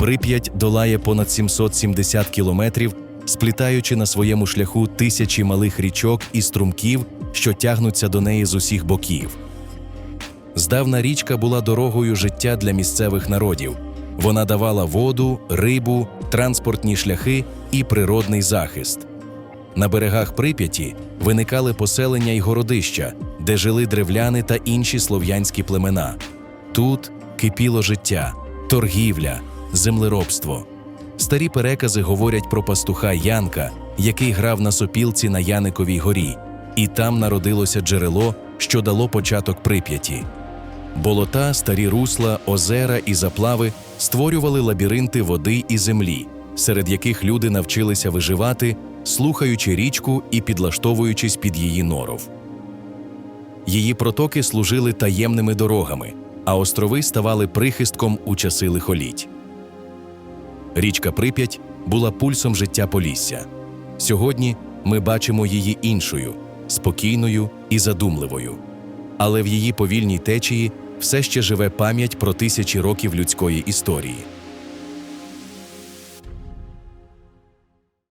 Прип'ять долає понад 770 кілометрів, сплітаючи на своєму шляху тисячі малих річок і струмків, що тягнуться до неї з усіх боків. Здавна річка була дорогою життя для місцевих народів. Вона давала воду, рибу, транспортні шляхи і природний захист. На берегах Прип'яті виникали поселення й городища, де жили древляни та інші слов'янські племена. Тут кипіло життя, торгівля, землеробство. Старі перекази говорять про пастуха Янка, який грав на сопілці на Яниковій горі, і там народилося джерело, що дало початок Прип'яті. Болота, старі русла, озера і заплави створювали лабіринти води і землі, серед яких люди навчилися виживати, слухаючи річку і підлаштовуючись під її норов. Її протоки служили таємними дорогами, а острови ставали прихистком у часи лихоліть. Річка Прип'ять була пульсом життя Полісся. Сьогодні ми бачимо її іншою, спокійною і задумливою. Але в її повільній течії все ще живе пам'ять про тисячі років людської історії.